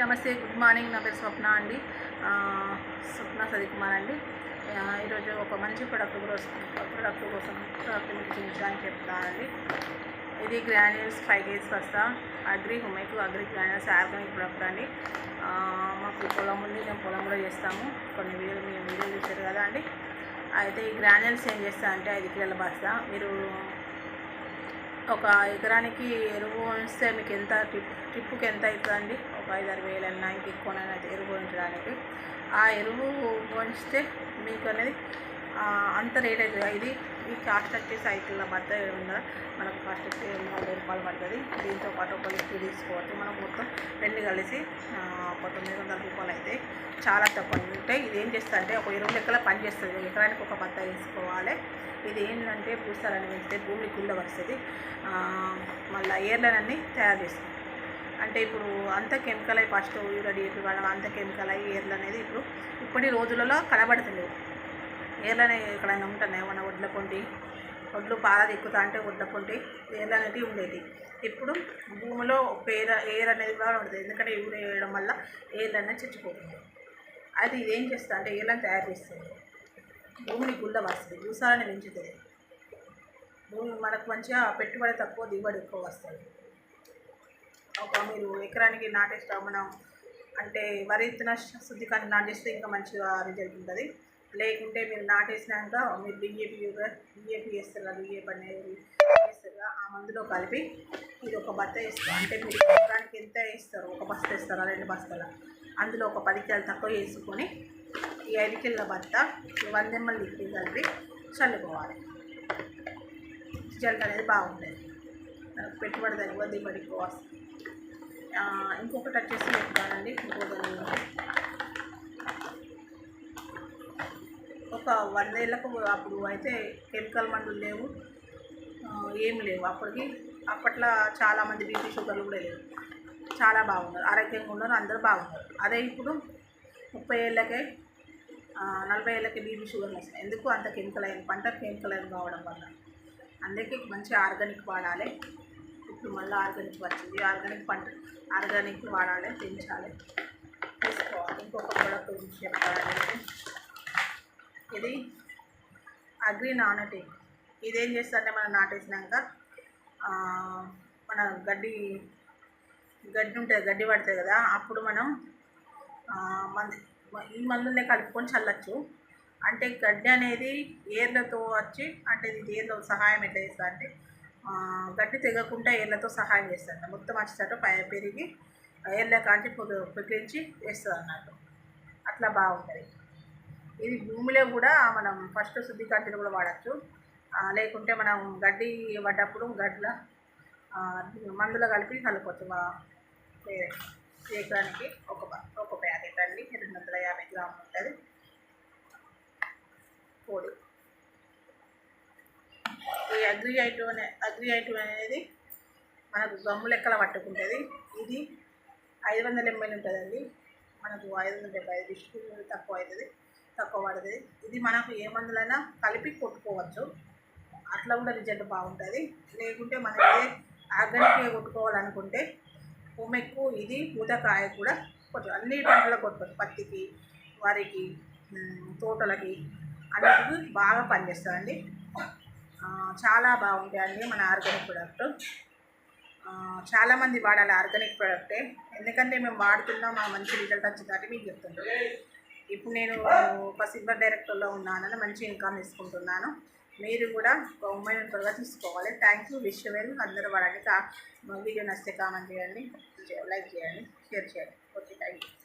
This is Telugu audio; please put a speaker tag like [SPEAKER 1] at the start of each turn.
[SPEAKER 1] నమస్తే గుడ్ మార్నింగ్. నా పేరు స్వప్న అండి. స్వప్న సది కుమార్ అండి ఈరోజు ఒక మంచి ప్రొడక్ట్ కోసం ప్రొడక్ట్ కోసం ప్రొడక్ట్ మీకు చూపించడానికి చెప్తానండి ఇది గ్రాన్యూల్స్ ఫైవ్ కేజీస్ వస్తా agri humic agri granules organic product అండి. మాకు పొలం ఉంది మేము పొలం కూడా చేస్తాము. కొన్ని వీడియోలు మేము వీడియోలు చూసారు కదా అండి. అయితే ఈ గ్రాన్యూల్స్ ఏం చేస్తా అంటే ఐదు కిలోల బస్తా మీరు ఒక ఎకరానికి ఎరువు ఉంచితే మీకు ఎంత టిప్ టిప్పుకి ఎంత అవుతుందండి? ఒక ఐదు ఆరు వేలు అన్నా ఇంక ఎక్కువనైనా ఎరువు ఉంచడానికి ఆ ఎరువు ఉంచితే మీకు అనేది అంత రేట్ అవుతుంది ఇది ఈ కాస్ట్ వచ్చేసి ఐదు బద్ద ఉందా మనకు కాస్ట్ వచ్చి నలభై రూపాయలు పడుతుంది దీంతో పాటు ఒక లిక్విడ్ తీసుకోవచ్చు. మనం మొత్తం రెండు కలిసి ఒక తొమ్మిది వందల రూపాయలు అయితే చాలా తక్కువ ఉంటాయి. ఇది ఏం చేస్తా అంటే ఒక ఇరవై లెక్కల పని చేస్తుంది. ఎకరానికి ఒక బద్ద వేసుకోవాలి. ఇది ఏంటంటే పూసాలని పెంచితే భూమి కింద వస్తుంది మళ్ళీ ఏర్లనన్నీ తయారు చేస్తుంది. అంటే ఇప్పుడు అంత కెమికల్ అయి ఫస్ట్ యూరియా డిఏపీ వాడడం అంత కెమికల్ అయ్యి ఏర్లు అనేది ఇప్పుడు ఇప్పటి రోజులలో కనబడుతుంది ఏర్లనే ఎక్కడైనా ఉంటున్నాయి మన ఒడ్ల పొంటి? ఒడ్లు పాల దిక్కుతా అంటే ఒడ్ల పొంటి ఏర్లు ఉండేది. ఇప్పుడు భూమిలో పేర ఏర్ అనేది కూడా ఉండదు. ఎందుకంటే యూరియా వేయడం వల్ల ఏర్లు అనేది చచ్చిపోతుంది. అది ఏం చేస్తా అంటే ఏళ్ళని తయారు చేస్తుంది. భూమిని గుల్ల వస్తుంది భూసారాన్ని పెంచుతుంది. భూమి మనకు మంచిగా పెట్టుబడి తక్కువ దిగుబడి ఎక్కువ వస్తుంది. ఒక మీరు ఎకరానికి నాటేస్తాం మనం అంటే వరి విత్తన కానీ నాటేస్తే ఇంకా మంచిగా రిజల్ట్ ఉంటుంది. లేకుంటే మీరు నాటేసినాక మీరు బియ్యపి బియ్యపి వేస్తారా బియ్యపి అనేది వేస్తారు ఆ మందులో కలిపి ఇది ఒక బత్త వేస్తారు. అంటే మీరు ఎకరానికి ఎంత వేస్తారు? ఒక బస్తా వేస్తారా? రెండు బస్తాల? అందులో ఒక పది కిలోలు తక్కువ వేసుకొని ఈ ఐదు కిలోల బత్త ఈ వంద లిక్విడ్ కలిపి చల్లుకోవాలి. రిజల్ట్ అనేది బాగుంటుంది పెట్టుబడి తక్కువ దిగుబడి ఎక్కువ వస్తుంది ఇంకొకటి వచ్చేసి చెప్తానండి ఒక ఒక వందేళ్ళకు అప్పుడు అయితే కెమికల్ మందులు లేవు. ఆ, ఏం లేవు. అప్పటికి అప్పట్లో చాలామంది బీపీ షుగర్లు కూడా లేవు. చాలా బాగున్నారు. ఆరోగ్యంగా ఉన్నారు. అందరూ బాగున్నారు. అదే ఇప్పుడు ముప్పై ఏళ్ళకే నలభై ఏళ్ళకి బీపీ షుగర్లు వస్తాయి ఎందుకు అంత కెమికల్ అయిన పంట కెమికల్ అయిన కావడం వల్ల? అందుకే మంచి ఆర్గానిక్ వాడాలి. ఇప్పుడు మళ్ళీ ఆర్గానిక్ వచ్చింది. ఆర్గానిక్ పంట ఆర్గానిక్ వాడాలి పెంచాలి. తీసుకోవాలి. ఇంకొక ప్రోడక్ట్ గురించి చెప్పాలి ఇది అగ్రి నానటి. ఇదేం చేస్తారంటే మనం నాటేసినాక మన గడ్డి గడ్డి ఉంటుంది గడ్డి పడుతుంది కదా అప్పుడు మనం మంది ఈ మందులనే కలుపుకొని చల్లచ్చు. అంటే గడ్డి అనేది ఏర్లతో వచ్చి అంటే ఇది ఏర్ల సహాయం ఎట్లా చేస్తా అంటే గడ్డి తెగకుండా ఏర్లతో సహాయం చేస్తుంది మొత్తం వచ్చేటట్టు పై పెరిగి ఏర్ల కాంచి పొగ పొగిలించి వేస్తుంది అన్నట్టు అట్లా బాగుంటుంది. ఇది భూమిలో కూడా మనం ఫస్ట్ శుద్ధి కంటిని కూడా వాడచ్చు. లేకుంటే మనం గడ్డి పడ్డప్పుడు గడ్ల మందులు మందులో కలిపి కలుపుకోవచ్చు. మా ఎకరానికి ఒక ఒక ప్యాకెట్ అండి. రెండు వందల యాభై గ్రాములు ఉంటుంది. పొడి. ఈ అగ్రి ఐటమ్ అనే అగ్రి ఐటమ్ అనేది మనకు గమ్ము లెక్కల పట్టుకుంటుంది. ఇది ఐదు వందల ఎంఎల్ ఉంటుందండి. మనకు ఐదు వందల డెబ్బై ఐదు డిస్ట్రిబ్యూట్ తక్కువ అవుతుంది. తక్కువ పడుతుంది ఇది మనకు ఏ మందులైనా కలిపి కొట్టుకోవచ్చు. అట్లా కూడా రిజల్ట్ బాగుంటుంది. లేకుంటే మనం ఏ ఆర్గానిక్గా కొట్టుకోవాలనుకుంటే ఉమెక్కు ఇది పూతకాయ కూడా కొట్టు అన్ని పంటలకు కొట్టుకోవచ్చు. పత్తికి వరికి తోటలకి అన్నిటికీ బాగా పనిచేస్తుందండి. చాలా బాగుంటాయండి మన ఆర్గానిక్ ప్రోడక్ట్. చాలామంది వాడాలి ఆర్గానిక్ ప్రొడక్టే. ఎందుకంటే మేము వాడుతున్నాం మా మంచి రిజల్ట్ వచ్చిందంటే మీకు చెప్తున్నాం. ఇప్పుడు నేను ఒక సిల్వర్ డైరెక్టర్లో ఉన్నానని మంచి ఇన్కమ్ తీసుకుంటున్నాను. మీరు కూడా ఒక ఉమెన్ త్వరగా తీసుకోవాలి. Thank you wish well. అందరూ వాడండి. వీడియో నచ్చితే కామెంట్ చేయండి. లైక్ చేయండి. షేర్ చేయండి. ఓకే. Thank you